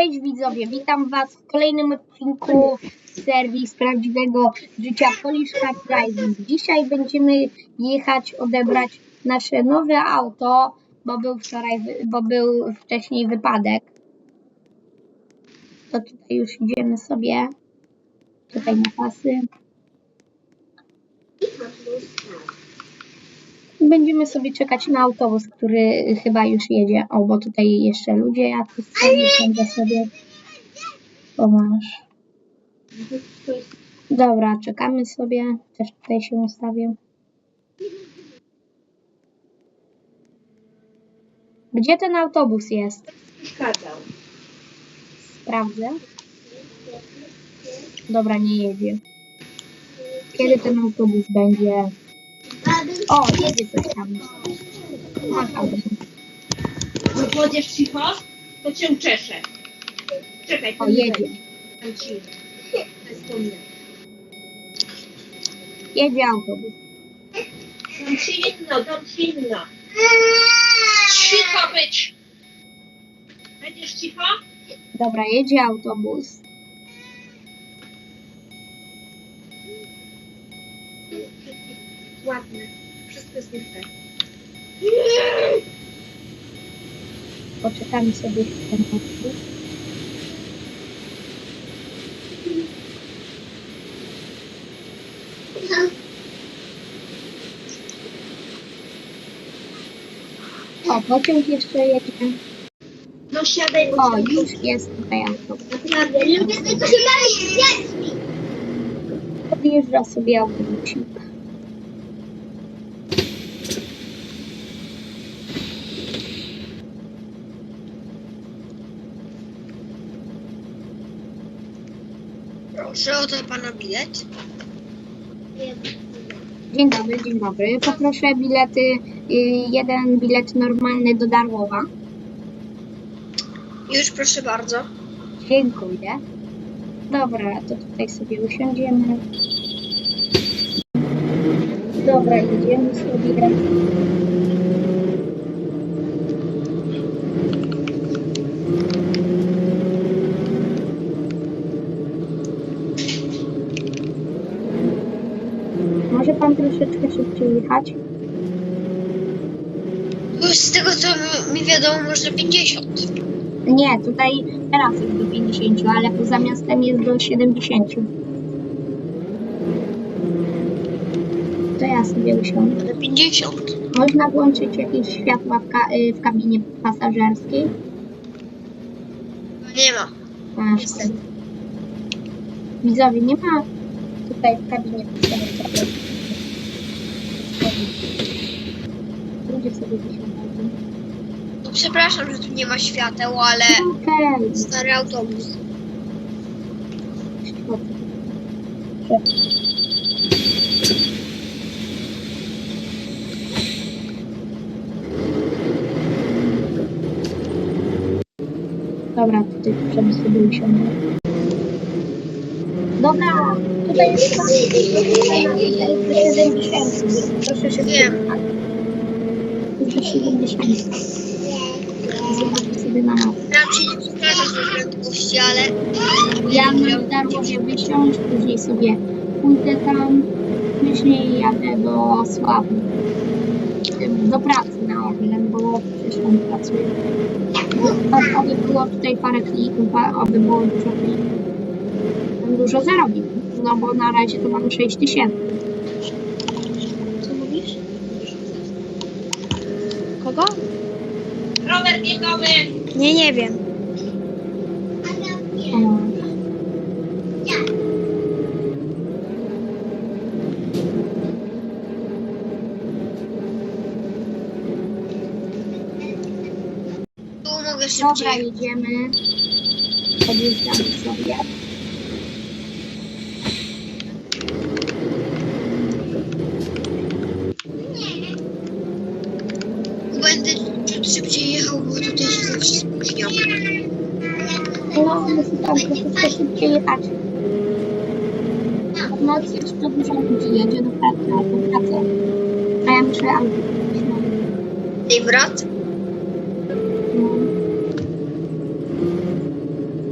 Cześć widzowie, witam was w kolejnym odcinku z prawdziwego życia Polish Car Driving. Dzisiaj będziemy jechać odebrać nasze nowe auto, bo był wczoraj, bo był wcześniej wypadek. To tutaj już idziemy sobie. Tutaj na pasy. Będziemy sobie czekać na autobus, który chyba już jedzie. O, bo tutaj jeszcze ludzie jacyś sobie siądę sobie. O, masz. Dobra, czekamy sobie. Też tutaj się ustawię. Gdzie ten autobus jest? Przeszkadzał. Sprawdzę. Dobra, nie jedzie. Kiedy ten autobus będzie? O, jedzie coś tam. No kładziesz cicho, to cię czeszę. Czekaj, o, jedzie. Dam ci. To jest po mnie. Jedzie autobus. Inno, dam ci inno. Cicho być. Będziesz cicho? Dobra, jedzie autobus. Ładne. Wszystko jest nie fair. Poczekamy sobie ten autobus. O, pociąg jeszcze jedzie. No siadaj, bo O, już jest tutaj autobus. Naprawdę, lubię tylko się bawić z dziećmi. Podjeżdża sobie autobusik. Proszę, oto pana bilet. Dzień dobry, dzień dobry. Poproszę bilety, y, jeden bilet normalny do Darłowa. Już proszę bardzo. Dziękuję. Dobra, to tutaj sobie usiądziemy. Dobra, jedziemy sobie. Może pan troszeczkę szybciej jechać? Z tego co mi- mi wiadomo, można 50. Nie, tutaj teraz jest do 50, ale poza miastem jest do 70. To ja sobie usiądę. Na 50. Można włączyć jakieś światła w, ka- y, w kabinie pasażerskiej? Nie ma. Niestety. Widzowie, nie ma tutaj w kabinie pasażerskiej. Sobie. No, przepraszam, że tu nie ma świateł, ale Okej. stary autobus. Dobra, tutaj trzeba sobie usiąść. Dobra, tutaj jest pan. Tutaj jest 70. Proszę się Wiem. Proszę 70. Zobaczę sobie na mapę. Nam się nie przepraszam za prędkości, ale Ja na Darłowie wysiąść, później sobie pójdę tam, później jadę do Sławy. Do pracy na Orlen, bo przecież tam pracuję. Aby było tutaj parę klików, aby było dużo klików. Dużo zarobił, no bo na razie to mam 6 tysięcy. co mówisz? Kogo? Rower biegowy. Nie, nie wiem. Tu mogę Dobra, szybciej. jedziemy. Podjeżdżamy sobie. Będę ciut szybciej jechał, bo tutaj się zawsze spóźniam. No, muszę tam troszeczkę szybciej jechać. W nocy jeszcze dużo ludzi jedzie do pracy albo w pracę. No. Brat? No.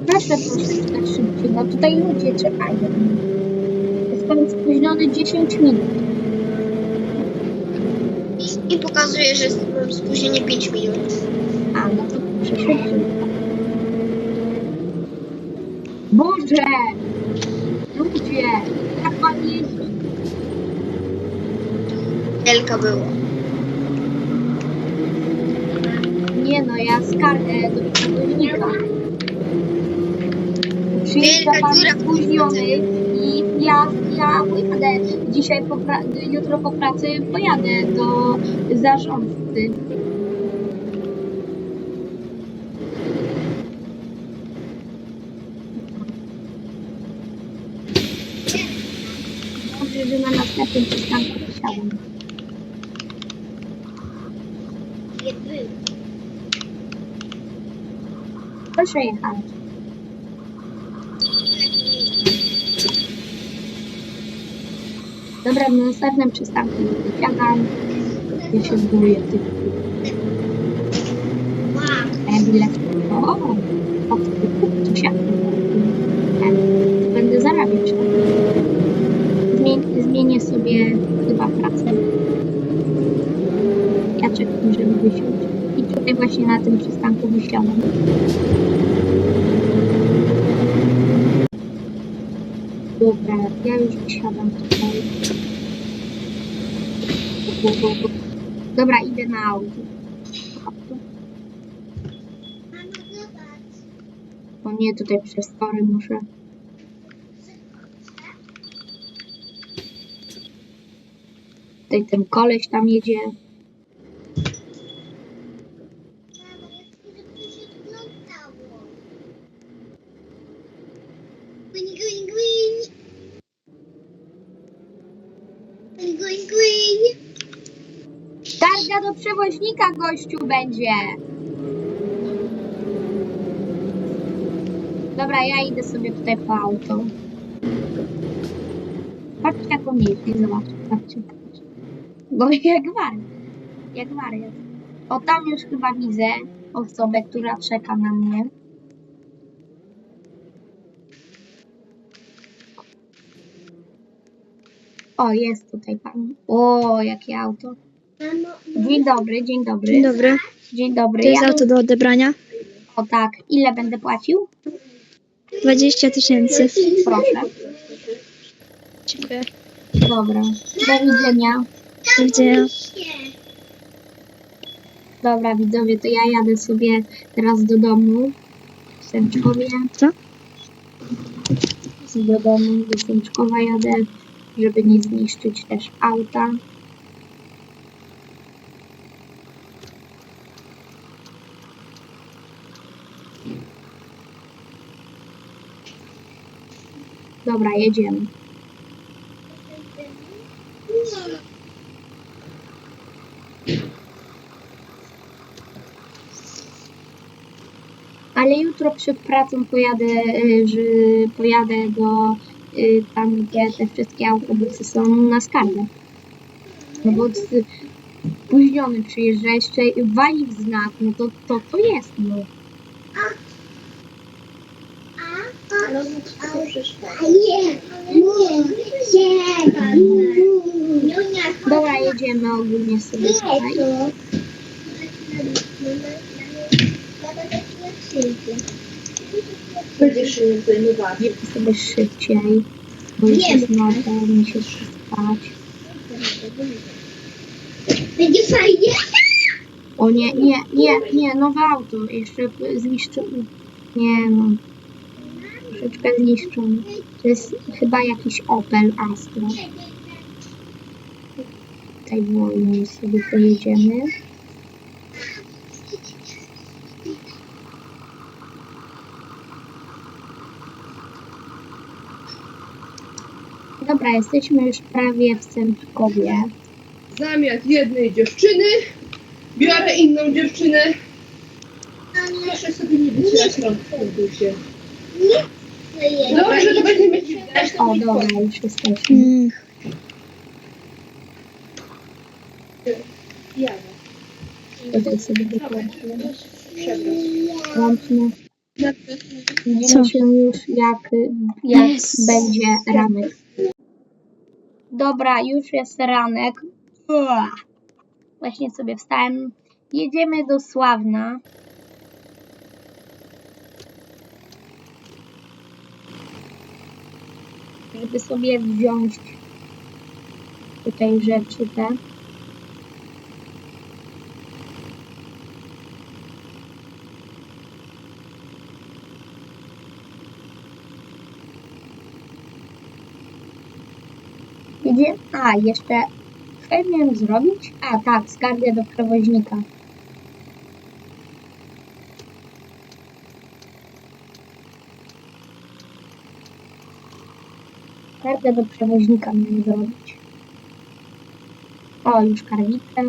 Proszę troszeczkę szybciej, bo tutaj ludzie czekają. Jestem spóźniony 10 minut. I, pokazuje, że mam spóźnienie 5 minut. A, no to proszę szybciej. Boże! Ludzie! Jak pan jeździ? Elka było. Nie no, ja skargę do przewoźnika. Przyjeżdża pan spóźniony i ja, ja pojadę dzisiaj, po jutro po pracy pojadę do zarządcy. Dobrze, że na następnym przystanku wysiadam. Proszę jechać. Dobra, na następnym przystanku wysiadam. Ja się zbuduję tych a ja bilet. O, o, tu się. Będę zarabiać. Zmienię sobie chyba pracę. Ja czekam, żeby wysiąść. Tutaj właśnie na tym przystanku wysiadam. Dobra, ja już wysiadam tutaj. Dobra, idę na. Auto. O nie, tutaj przez tory muszę. Tutaj ten koleś tam jedzie. Przewoźnika gościu będzie. Dobra, ja idę sobie tutaj po auto. Patrzcie jak on jeździ, zobaczcie, patrzcie, patrzcie. Bo jak wariat, jak wariat. O, tam już chyba widzę osobę, która czeka na mnie. O, jest tutaj pan. O, jakie auto. Dzień dobry, dzień dobry. Dzień dobry. Dzień dobry. To jest Ja auto do odebrania. O tak, ile będę płacił? 20 tysięcy. Proszę. Dziękuję. Dobra. Do widzenia. Do widzenia. Dobra, widzowie, to ja jadę sobie teraz do domu. Sęczkowie. Co? Do domu, do Sęczkowa jadę, żeby nie zniszczyć też auta. Dobra, jedziemy. Ale jutro przed pracą pojadę, y, że pojadę do y, tam, gdzie te wszystkie autobusy są na skargę. No bo spóźniony przyjeżdża jeszcze wali w znak, no to to, to jest, no. Dobra, jedziemy ogólnie sobie tutaj. Będziesz zajmowała. Jedę sobie szybciej, bo już jest noc, a mi się chce spać. Będzie fajnie. O nie, nie, nie, nie, nowe auto, jeszcze zniszczone. Nie no, troszeczkę zniszczone. To jest chyba jakiś Opel Astra. Tutaj wolniej sobie pojedziemy. Dobra, jesteśmy już prawie w Sępkowie. Zamiast jednej dziewczyny biorę inną dziewczynę. Proszę sobie nie wycierać rąk autobusie. Dobrze, to będzie mieć widać. O, dobra, już jesteśmy. Mm. Jadę. Tutaj sobie. Łączne. Widzimy Co? się już jak, jak Yes. będzie ranek. Dobra, już jest ranek. Właśnie sobie wstałem. Jedziemy do Sławna. Żeby sobie wziąć tutaj rzeczy te. Gdzie? A, jeszcze co ja miałem zrobić? A, tak, skargę do przewoźnika. Skargę do przewoźnika miałem zrobić. O, już karwicę.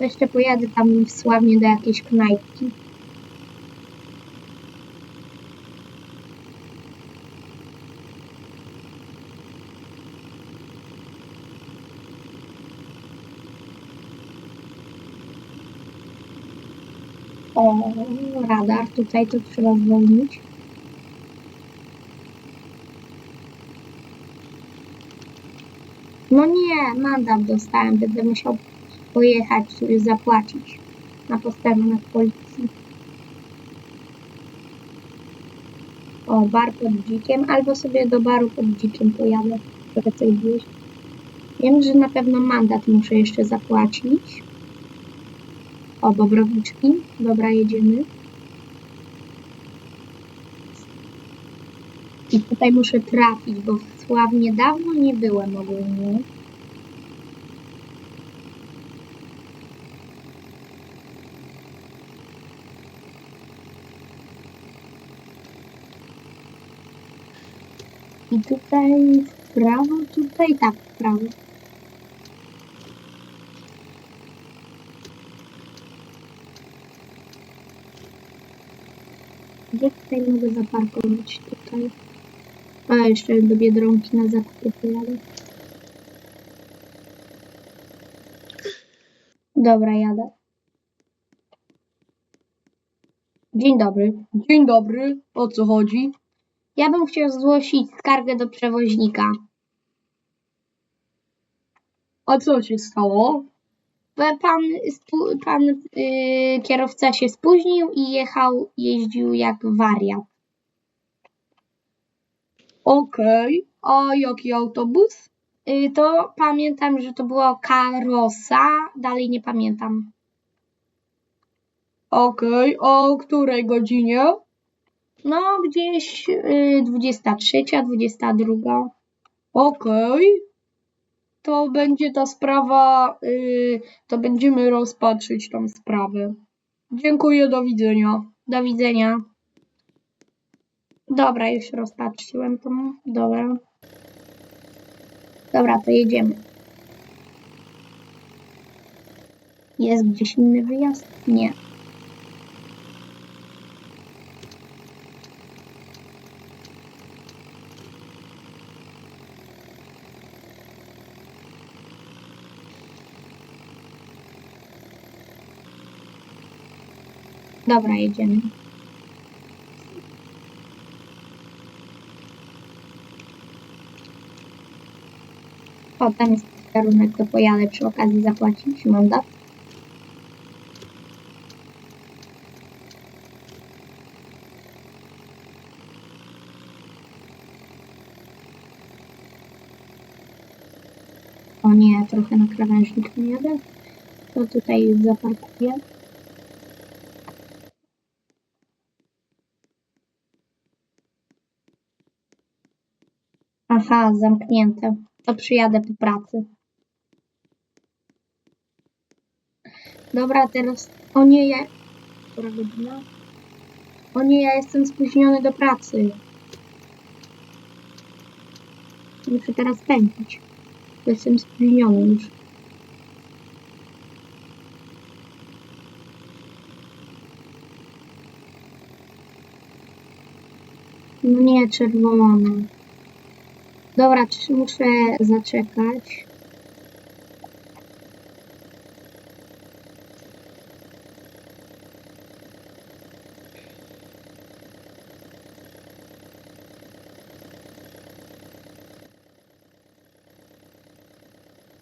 Jeszcze pojadę tam w Sławnie do jakiejś knajpki. O, radar, tutaj to trzeba zwolnić. No nie, mandat dostałem, będę musiał pojechać, sobie zapłacić na posterunek policji. O, bar pod dzikiem, albo sobie do baru pod dzikiem pojadę, żeby coś zjeść. Wiem, że na pewno mandat muszę jeszcze zapłacić. O, bobrowiczki. Dobra, jedziemy. I tutaj muszę trafić, bo Sławnie dawno nie byłem ogólnie. I tutaj w prawo, tutaj tak w prawo. Gdzie tutaj mogę zaparkować? Tutaj. A, jeszcze do Biedronki na zakupy pojadę. Dobra, jadę. Dzień dobry. Dzień dobry. O co chodzi? Ja bym chciał zgłosić skargę do przewoźnika. A co się stało? Pan, pan yy, kierowca się spóźnił i jechał, jeździł jak wariat. Okej, a jaki autobus? Y, to pamiętam, że to była karosa, dalej nie pamiętam. Okej, o której godzinie? No, gdzieś y, 23, 22. Okej. To będzie ta sprawa, y, to będziemy rozpatrzyć tą sprawę. Dziękuję, do widzenia. Do widzenia. Dobra, już rozpatrzyłem to. Dobra. Dobra, to jedziemy. Jest gdzieś inny wyjazd? Nie. Dobra, jedziemy. O, tam jest kierunek, to pojadę przy okazji zapłacić mandat. O nie, trochę na krawężnik nie jadę. To tutaj zaparkuję. Aha, zamknięte. To przyjadę po pracy. Dobra, teraz. O nie, ja. Która godzina? O nie, ja jestem spóźniony do pracy. Muszę teraz pędzić. Jestem spóźniony już. No nie, czerwone. Dobra, muszę zaczekać.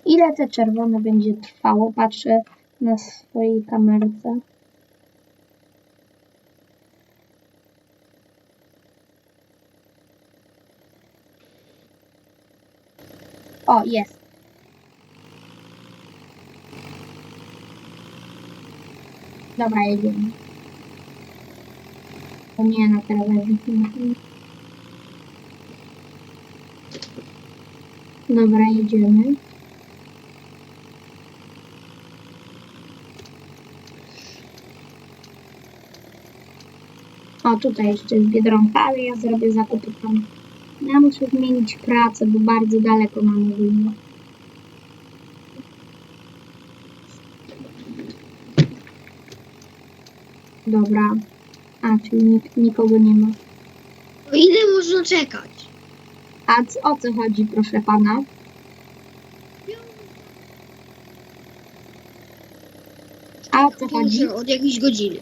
Ile te czerwone będzie trwało? Patrzę na swojej kamerce. O, jest. Dobra, jedziemy. O nie, na krawędzi. Dobra, jedziemy. O, tutaj jeszcze jest Biedronka, ale ja zrobię zakupy tam. Ja muszę zmienić pracę, bo bardzo daleko mam ogólnie. Dobra. A, czyli nik nikogo nie ma. O ile można czekać? A o co chodzi, proszę pana? A o co chodzi? Od jakiejś godziny.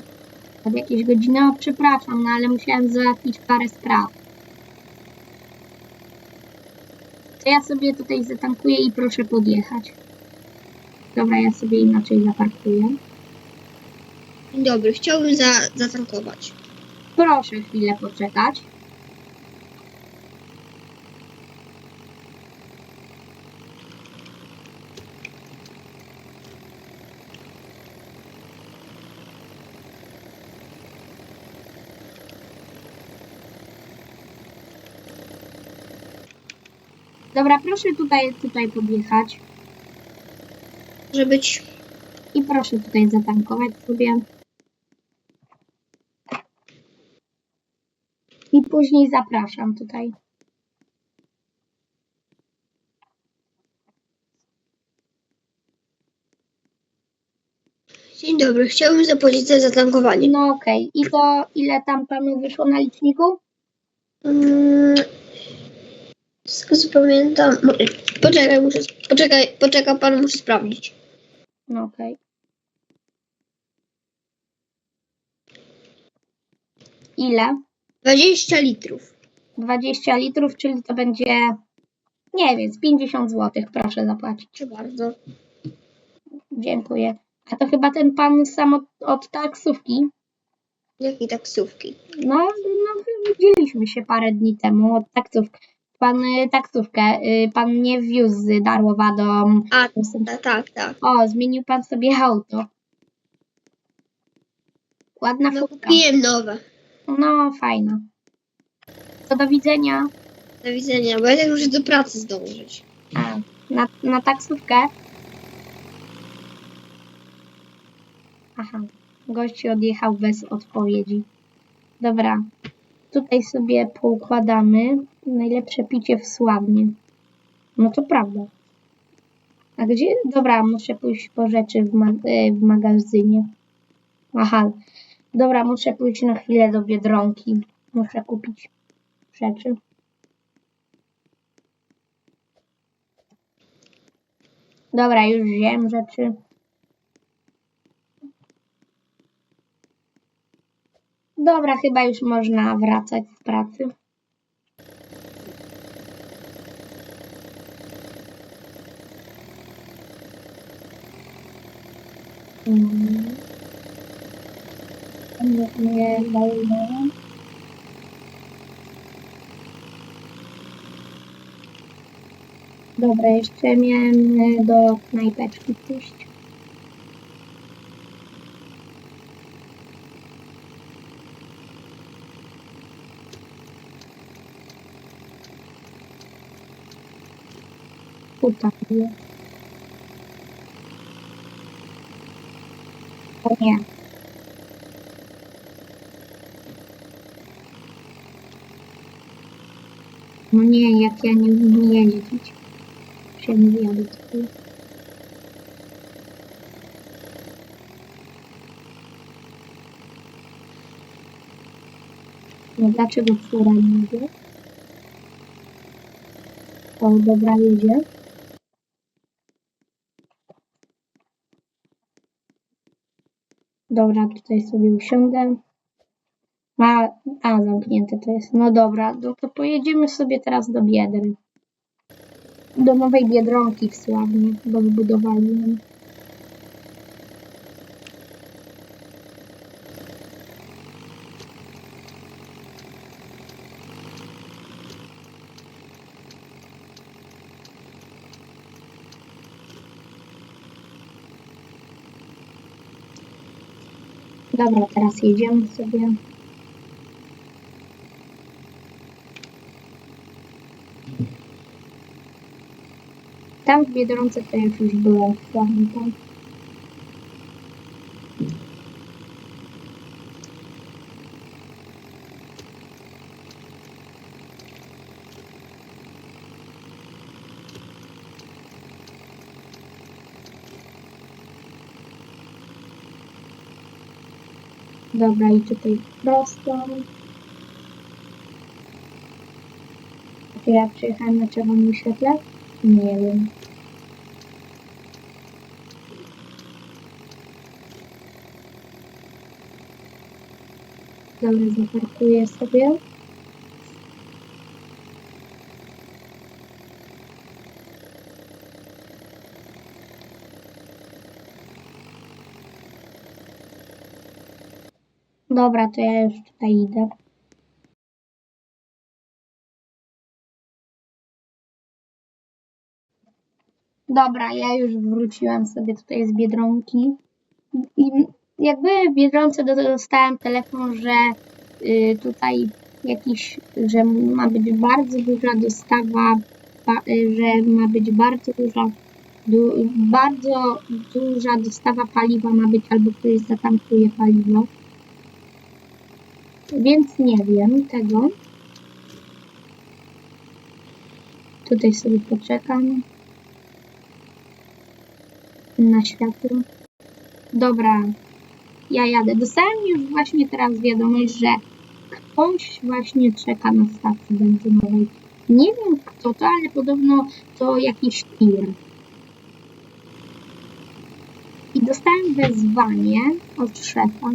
Od jakiejś godziny? O, przepraszam, no ale musiałem załatwić parę spraw. To ja sobie tutaj zatankuję i proszę podjechać. Dobra, ja sobie inaczej zaparkuję. Dzień dobry, chciałbym za, zatankować. Proszę chwilę poczekać. Dobra, proszę tutaj, tutaj podjechać Może być. i proszę tutaj zatankować sobie. I później zapraszam tutaj. Dzień dobry, chciałbym zapłacić za zatankowanie. No okej. I to ile tam panu wyszło na liczniku? Mm, co pamiętam. Poczekaj, muszę. Poczekaj, poczeka pan, muszę sprawdzić. No okej. Ile? 20 litrów. 20 litrów, czyli to będzie, nie wiem, z 50 zł. Proszę zapłacić. Proszę bardzo. Dziękuję. A to chyba ten pan sam od, od taksówki. Jakiej taksówki? No, no, widzieliśmy się parę dni temu od taksówki. Pan y, taksówkę, y, pan mnie wiózł z Darłowa do... A, tak, tak, tak. O, zmienił pan sobie auto. Ładna No futka. kupiłem nowe. No, fajna. To do widzenia. Do widzenia, bo ja tak muszę do pracy zdążyć. A, na, na taksówkę? Aha, gość odjechał bez odpowiedzi. Dobra, tutaj sobie poukładamy. Najlepsze picie w Sławnie. No to prawda. A gdzie? Dobra, muszę pójść po rzeczy w, ma- e, w magazynie. Aha, dobra, muszę pójść na chwilę do Biedronki. Muszę kupić rzeczy. Dobra, już wiem rzeczy. Dobra, chyba już można wracać z pracy. Mm. Nie, nie, Dobra, jeszcze miałem e, do knajpeczki pójść. Jest. Nie. No nie, jak ja nie umiem jeździć. Jadę tutaj. No dlaczego fura nie jedzie? O, dobra, jedzie. Dobra, tutaj sobie usiądę. A, a, zamknięte to jest. No dobra, no to pojedziemy sobie teraz do Biedry. do nowej Biedronki w Sławnie, bo wybudowali ją. Dobra, teraz jedziemy sobie. Tam w Biedronce to już byłem w Dobra, i tutaj prosto. Czy ja przyjechałem na czerwonym świetle? Nie wiem. Dobra, zaparkuję sobie. Dobra, to ja już tutaj idę. Dobra, ja już wróciłam sobie tutaj z Biedronki. I jakby w Biedronce do- dostałem telefon, że y, tutaj jakiś, że ma być bardzo duża dostawa, y, że ma być bardzo duża, du, bardzo duża dostawa paliwa ma być, albo ktoś zatankuje paliwo. Więc nie wiem tego. Tutaj sobie poczekam na światło. Dobra, ja jadę. Dostałem już właśnie teraz wiadomość, że ktoś właśnie czeka na stacji benzynowej. Nie wiem kto to, ale podobno to jakiś tir. I dostałem wezwanie od szefa.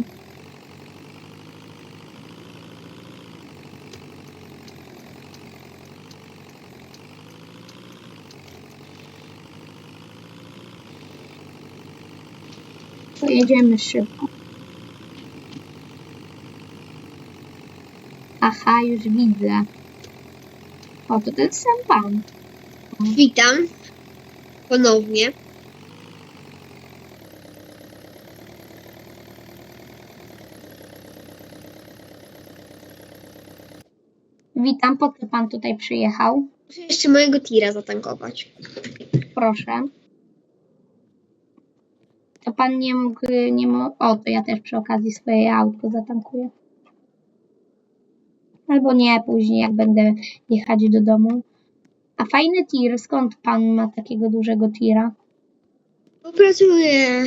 Pojedziemy szybko. Aha, już widzę. O, to ten sam pan. Witam. Ponownie. Witam, po co pan tutaj przyjechał? Muszę jeszcze mojego tira zatankować. Proszę. To pan nie mógł, nie mógł... O, to ja też przy okazji swoje autko zatankuję. Albo nie, później jak będę jechać do domu. A fajny tir, skąd pan ma takiego dużego tira? Popracuję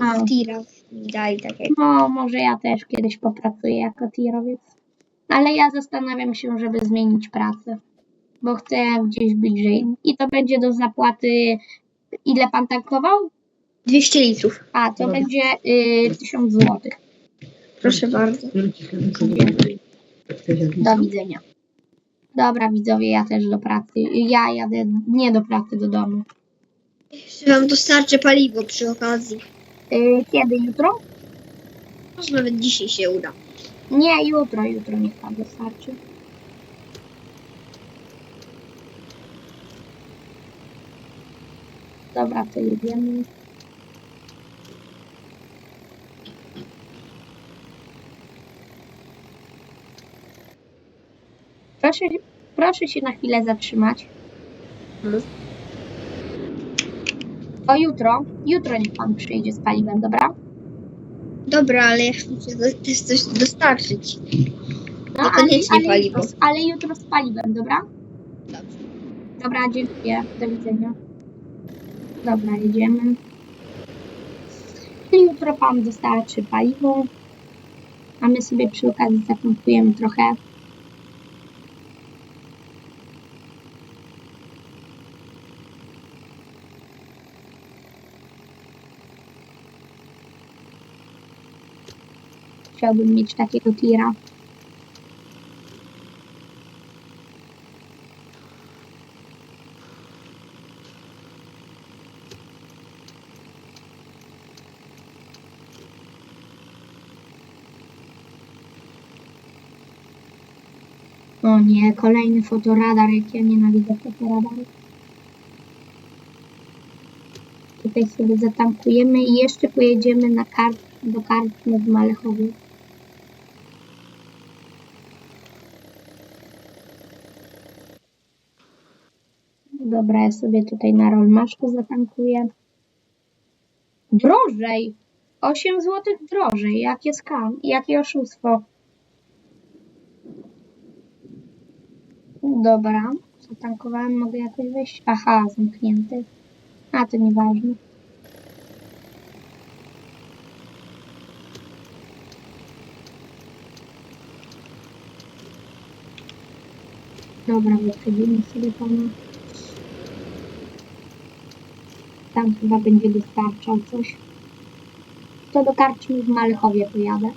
A. w tira. Daj takie. No, może ja też kiedyś popracuję jako tirowiec. Ale ja zastanawiam się, żeby zmienić pracę. Bo chcę gdzieś bliżej. I to będzie do zapłaty. Ile pan tankował? 200 litrów. A, to Dobra. będzie y, 1000 zł. Proszę bardzo. Do widzenia. Dobra, widzowie, ja też do pracy. Ja jadę nie do pracy, do domu. Jeszcze wam dostarczę paliwo przy okazji. Y, kiedy? Jutro? Może nawet dzisiaj się uda. Nie, jutro, jutro niech pan dostarczy. Dobra, to jedziemy. Proszę, proszę się na chwilę zatrzymać. Mhm. To jutro, jutro niech pan przyjdzie z paliwem, dobra? Dobra, ale ja do- też coś dostarczyć. No, Niekoniecznie ale, ale, paliwo. jutro, ale jutro z paliwem, dobra? Dobrze. Dobra, dziękuję. Do widzenia. Dobra, jedziemy. I jutro pan dostarczy paliwo, a my sobie przy okazji zatankujemy trochę. chciałbym mieć takiego tira. O nie, kolejny fotoradar, jak ja nienawidzę fotoradarów. Tutaj sobie zatankujemy i jeszcze pojedziemy na kart, do kartmy w Malechowie. Dobra, ja sobie tutaj na rolmaszku zatankuję. Drożej! 8 zł drożej. Jakie skam, jakie oszustwo. Dobra, zatankowałem, mogę jakoś wejść. Aha, zamknięty. A, to nieważne. Dobra, wyprzedzimy sobie pana. Tam chyba będzie dostarczał coś. To do karczmy w Malechowie pojadę.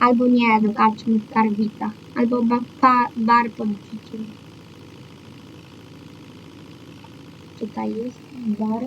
Albo nie, do karczmy w Karwicach. Albo ba, pa, bar pod dziciem. Tutaj jest bar.